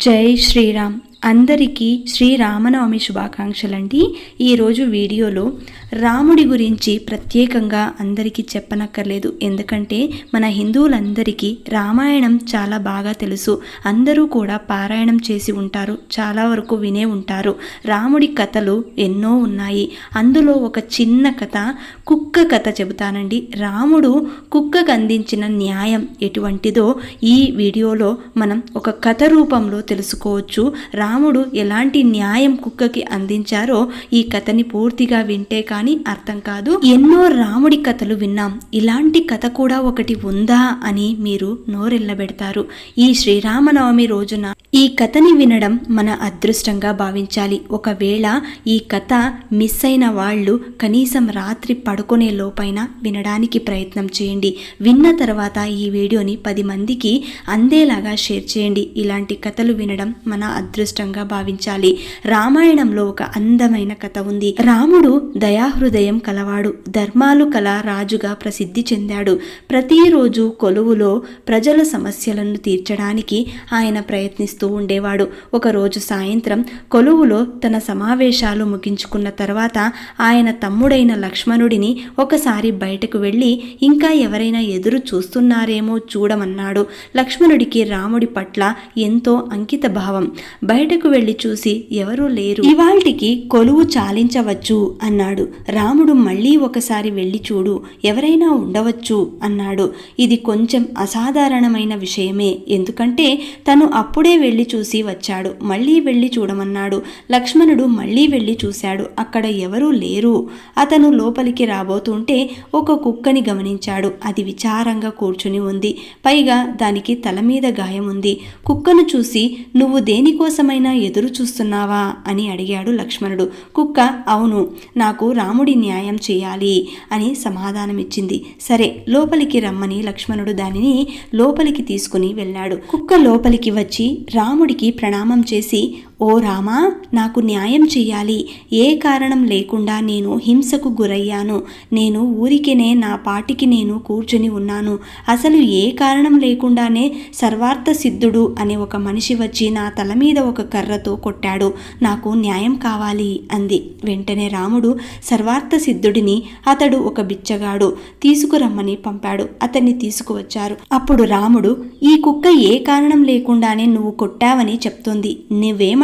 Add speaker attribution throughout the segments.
Speaker 1: జై శ్రీరామ్ అందరికీ శ్రీరామనవమి శుభాకాంక్షలండి. ఈరోజు వీడియోలో రాముడి గురించి ప్రత్యేకంగా అందరికీ చెప్పనక్కర్లేదు. ఎందుకంటే మన హిందువులందరికీ రామాయణం చాలా బాగా తెలుసు. అందరూ కూడా పారాయణం చేసి ఉంటారు. చాలా వరకు వినే ఉంటారు. రాముడి కథలు ఎన్నో ఉన్నాయి. అందులో ఒక చిన్న కథ కుక్క కథ చెబుతానండి. రాముడు కుక్కకు అందించిన న్యాయం ఎటువంటిదో ఈ వీడియోలో మనం ఒక కథ రూపంలో తెలుసుకోవచ్చు. రా రాముడు ఎలాంటి న్యాయం కుక్కకి అందించారో ఈ కథని పూర్తిగా వింటే కానీ అర్థం కాదు. ఎన్నో రాముడి కథలు విన్నాం. ఇలాంటి కథ కూడా ఒకటి ఉందా అని మీరు నోరెళ్ళబెడతారు. ఈ శ్రీరామనవమి రోజున ఈ కథని వినడం మన అదృష్టంగా భావించాలి. ఒకవేళ ఈ కథ మిస్ అయిన వాళ్ళు కనీసం రాత్రి పడుకునే లోపైన వినడానికి ప్రయత్నం చేయండి. విన్న తర్వాత ఈ వీడియోని పది మందికి అందేలాగా షేర్ చేయండి. ఇలాంటి కథలు వినడం మన అదృష్టం అదృష్టంగా భావించాలి. రామాయణంలో ఒక అందమైన కథ ఉంది. రాముడు దయాహృదయం కలవాడు. ధర్మాలు కల రాజుగా ప్రసిద్ధి చెందాడు. ప్రతిరోజు కొలువులో ప్రజల సమస్యలను తీర్చడానికి ఆయన ప్రయత్నిస్తూ ఉండేవాడు. ఒకరోజు సాయంత్రం కొలువులో తన సమావేశాలు ముగించుకున్న తర్వాత ఆయన తమ్ముడైన లక్ష్మణుడిని ఒకసారి బయటకు వెళ్ళి ఇంకా ఎవరైనా ఎదురు చూస్తున్నారేమో చూడమన్నాడు. లక్ష్మణుడికి రాముడి పట్ల ఎంతో అంకిత భావం బయట బయటకు వెళ్ళి చూసి ఎవరూ లేరు. ఇవాల్టికి కొలువు చాలించవచ్చు అన్నాడు. రాముడు మళ్ళీ ఒకసారి వెళ్ళి చూడు ఎవరైనా ఉండవచ్చు అన్నాడు. ఇది కొంచెం అసాధారణమైన విషయమే. ఎందుకంటే తను అప్పుడే వెళ్ళి చూసి వచ్చాడు. మళ్ళీ వెళ్ళి చూడమన్నాడు. లక్ష్మణుడు మళ్ళీ వెళ్ళి చూశాడు. అక్కడ ఎవరూ లేరు. అతను లోపలికి రాబోతుంటే ఒక కుక్కని గమనించాడు. అది విచారంగా కూర్చుని ఉంది. పైగా దానికి తల మీద గాయం ఉంది. కుక్కను చూసి నువ్వు దేనికోసమైనా ఎదురు చూస్తున్నావా అని అడిగాడు లక్ష్మణుడు. కుక్క అవును నాకు రాముడి న్యాయం చేయాలి అని సమాధానమిచ్చింది. సరే లోపలికి రమ్మని లక్ష్మణుడు దానిని లోపలికి తీసుకుని వెళ్ళాడు. కుక్క లోపలికి వచ్చి రాముడికి ప్రణామం చేసి ఓ రామా నాకు న్యాయం చేయాలి ఏ కారణం లేకుండా నేను హింసకు గురయ్యాను. నేను ఊరికినే నా పాటికి నేను కూర్చుని ఉన్నాను. అసలు ఏ కారణం లేకుండానే సర్వార్థ సిద్ధుడు అనే ఒక మనిషి వచ్చి నా తల మీద ఒక కర్రతో కొట్టాడు. నాకు న్యాయం కావాలి అంది. వెంటనే రాముడు సర్వార్థ సిద్ధుడిని అతడు ఒక బిచ్చగాడు తీసుకురమ్మని పంపాడు. అతన్ని తీసుకువచ్చారు. అప్పుడు రాముడు ఈ కుక్క ఏ కారణం లేకుండానే నువ్వు కొట్టావని చెప్తోంది.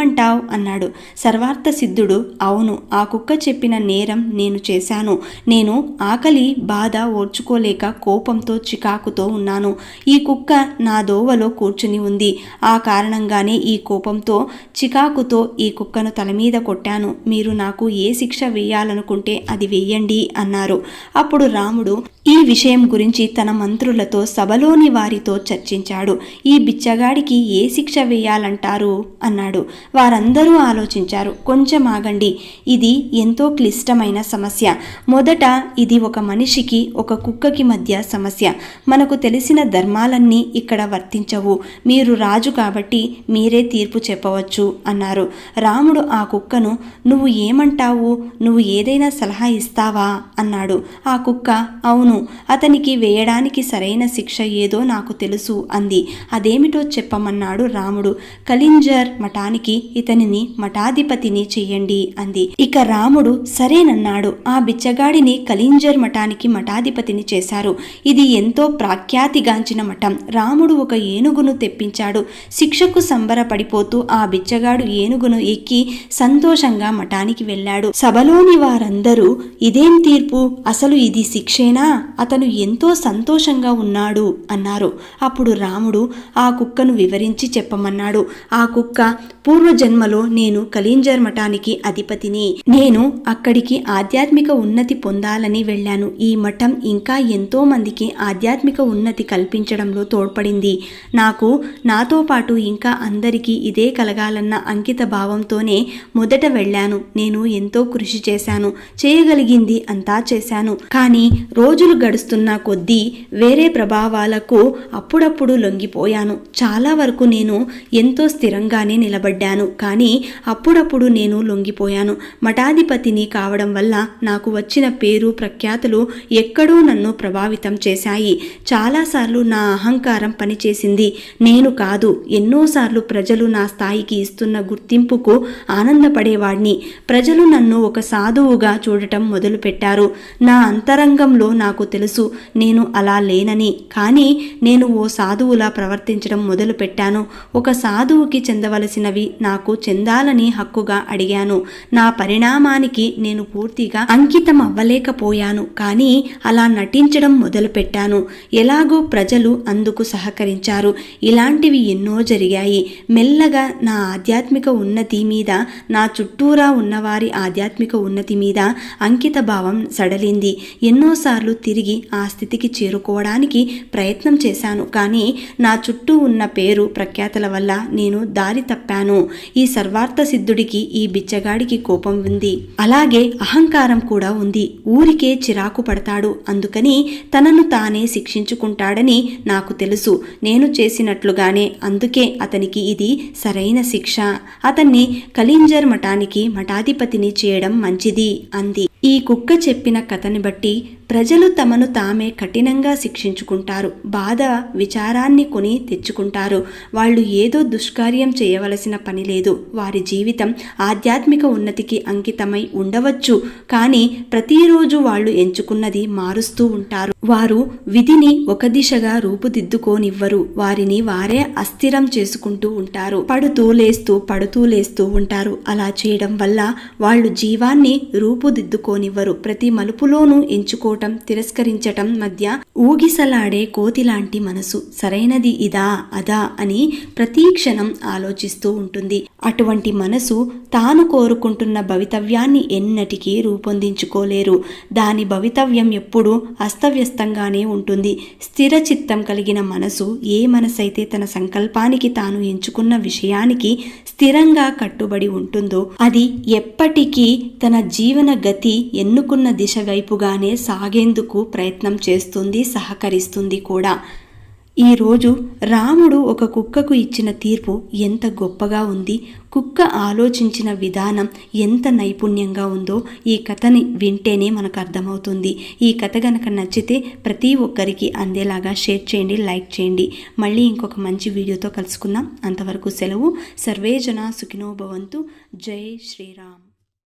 Speaker 1: నువ్వేమంటావు అన్నాడు. సర్వార్థ సిద్ధుడు అవును ఆ కుక్క చెప్పిన నేరం నేను చేశాను. నేను ఆకలి బాధ ఓర్చుకోలేక కోపంతో చికాకుతో ఉన్నాను. ఈ కుక్క నా దోవలో కూర్చుని ఉంది. ఆ కారణంగానే ఈ కోపంతో చికాకుతో ఈ కుక్కను తల మీద కొట్టాను. మీరు నాకు ఏ శిక్ష వేయాలనుకుంటే అది వేయండి అన్నారు. అప్పుడు రాముడు ఈ విషయం గురించి తన మంత్రులతో సభలోని వారితో చర్చించాడు. ఈ బిచ్చగాడికి ఏ శిక్ష వేయాలంటారు? అన్నాడు. వారందరూ ఆలోచించారు. కొంచెం ఆగండి. ఇది ఎంతో క్లిష్టమైన సమస్య. మొదట ఇది ఒక మనిషికి ఒక కుక్కకి మధ్య సమస్య. మనకు తెలిసిన ధర్మాలన్నీ ఇక్కడ వర్తించవు. మీరు రాజు కాబట్టి మీరే తీర్పు చెప్పవచ్చు అన్నారు. రాముడు ఆ కుక్కను నువ్వు ఏమంటావు? నువ్వు ఏదైనా సలహా ఇస్తావా? అన్నాడు. ఆ కుక్క అవును. అతనికి వేయడానికి సరైన శిక్ష ఏదో నాకు తెలుసు అంది. అదేమిటో చెప్పమన్నాడు రాముడు. కలింజర్ మఠానికి ఇతనిని మఠాధిపతిని చెయ్యండి అంది. ఇక రాముడు సరేనన్నాడు. ఆ బిచ్చగాడిని కలింజర్ మఠానికి మఠాధిపతిని చేశారు. ఇది ఎంతో ప్రాఖ్యాతిగాంచిన మఠం. రాముడు ఒక ఏనుగును తెప్పించాడు. శిక్షకు సంబరపడిపోతూ ఆ బిచ్చగాడు ఏనుగును ఎక్కి సంతోషంగా మఠానికి వెళ్ళాడు. సభలోని వారందరూ ఇదేం తీర్పు? అసలు ఇది శిక్షేనా? అతను ఎంతో సంతోషంగా ఉన్నాడు అన్నారు. అప్పుడు రాముడు ఆ కుక్కను వివరించి చెప్పమన్నాడు. ఆ కుక్క పూర్వజన్మలో నేను కలీంజర్ మఠానికి అధిపతిని. నేను అక్కడికి ఆధ్యాత్మిక ఉన్నతి పొందాలని వెళ్ళాను. ఈ మఠం ఇంకా ఎంతో మందికి ఆధ్యాత్మిక ఉన్నతి కల్పించడంలో తోడ్పడింది. నాకు నాతో పాటు ఇంకా అందరికీ ఇదే కలగాలన్న అంకిత భావంతోనే మొదట వెళ్ళాను. నేను ఎంతో కృషి చేశాను. చేయగలిగింది అంతా చేశాను. కానీ రోజు రోజులు గడుస్తున్న కొద్దీ వేరే ప్రభావాలకు అప్పుడప్పుడు లొంగిపోయాను. చాలా వరకు నేను ఎంతో స్థిరంగానే నిలబడ్డాను. కానీ అప్పుడప్పుడు నేను లొంగిపోయాను. మఠాధిపతిని కావడం వల్ల నాకు వచ్చిన పేరు ప్రఖ్యాతులు ఎక్కడో నన్ను ప్రభావితం చేశాయి. చాలాసార్లు నా అహంకారం పనిచేసింది. నేను కాదు ఎన్నోసార్లు ప్రజలు నా స్థాయికి ఇస్తున్న గుర్తింపుకు ఆనందపడేవాడిని. ప్రజలు నన్ను ఒక సాధువుగా చూడటం మొదలుపెట్టారు. నా అంతరంగంలో నాకు నాకు తెలుసు నేను అలా లేనని. కానీ నేను ఓ సాధువులా ప్రవర్తించడం మొదలుపెట్టాను. ఒక సాధువుకి చెందవలసినవి నాకు చెందాలని హక్కుగా అడిగాను. నా పరిణామానికి నేను పూర్తిగా అంకితం అవ్వలేకపోయాను కానీ అలా నటించడం మొదలుపెట్టాను. ఎలాగో ప్రజలు అందుకు సహకరించారు. ఇలాంటివి ఎన్నో జరిగాయి. మెల్లగా నా ఆధ్యాత్మిక ఉన్నతి మీద నా చుట్టూరా ఉన్నవారి ఆధ్యాత్మిక ఉన్నతి మీద అంకిత భావం సడలింది. ఎన్నోసార్లు తిరిగి ఆ స్థితికి చేరుకోవడానికి ప్రయత్నం చేశాను. కానీ నా చుట్టూ ఉన్న పేరు ప్రఖ్యాతల వల్ల నేను దారి తప్పాను. ఈ సర్వార్థ సిద్ధుడికి ఈ బిచ్చగాడికి కోపం ఉంది. అలాగే అహంకారం కూడా ఉంది. ఊరికే చిరాకు పడతాడు. అందుకని తనను తానే శిక్షించుకుంటాడని నాకు తెలుసు. నేను చేసినట్లుగానే అందుకే అతనికి ఇది సరైన శిక్ష. అతన్ని కలింజర్ మఠానికి మఠాధిపతిని చేయడం మంచిది అంది. ఈ కుక్క చెప్పిన కథని బట్టి ప్రజలు తమను తామే కఠినంగా శిక్షించుకుంటారు బాధ విచారాన్ని కొని తెచ్చుకుంటారు. వాళ్ళు ఏదో దుష్కార్యం చేయవలసిన పని లేదు. వారి జీవితం ఆధ్యాత్మిక ఉన్నతికి అంకితమై ఉండవచ్చు. కానీ ప్రతిరోజు వాళ్ళు ఎంచుకున్నది మారుస్తూ ఉంటారు. వారు విధిని ఒక దిశగా రూపుదిద్దుకోనివ్వరు. వారిని వారే అస్థిరం చేసుకుంటూ ఉంటారు. పడుతూ లేస్తూ పడుతూ లేస్తూ ఉంటారు. అలా చేయడం వల్ల వాళ్ళు జీవాన్ని రూపుదిద్దుకోనివ్వరు. ప్రతి మలుపులోనూ ఎంచుకో తీసుకోవటం తిరస్కరించటం మధ్య ఊగిసలాడే కోతిలాంటి మనసు. సరైనది ఇదా అదా అని ప్రతి క్షణం ఆలోచిస్తూ ఉంటుంది. అటువంటి మనసు తాను కోరుకుంటున్న భవితవ్యాన్ని ఎన్నటికీ రూపొందించుకోలేరు. దాని భవితవ్యం ఎప్పుడూ అస్తవ్యస్తంగానే ఉంటుంది. స్థిర చిత్తం కలిగిన మనసు ఏ మనసైతే తన సంకల్పానికి తాను ఎంచుకున్న విషయానికి స్థిరంగా కట్టుబడి ఉంటుందో అది ఎప్పటికీ తన జీవన గతి ఎన్నుకున్న దిశ వైపుగానే సాగేందుకు ప్రయత్నం చేస్తుంది సహకరిస్తుంది కూడా. ఈరోజు రాముడు ఒక కుక్కకు ఇచ్చిన తీర్పు ఎంత గొప్పగా ఉంది కుక్క ఆలోచించిన విధానం ఎంత నైపుణ్యంగా ఉందో ఈ కథని వింటేనే మనకు అర్థమవుతుంది. ఈ కథ గనక నచ్చితే ప్రతి ఒక్కరికి అందేలాగా షేర్ చేయండి లైక్ చేయండి. మళ్ళీ ఇంకొక మంచి వీడియోతో కలుసుకుందాం. అంతవరకు సెలవు. సర్వేజన సుఖినోభవంతు జై శ్రీరామ్.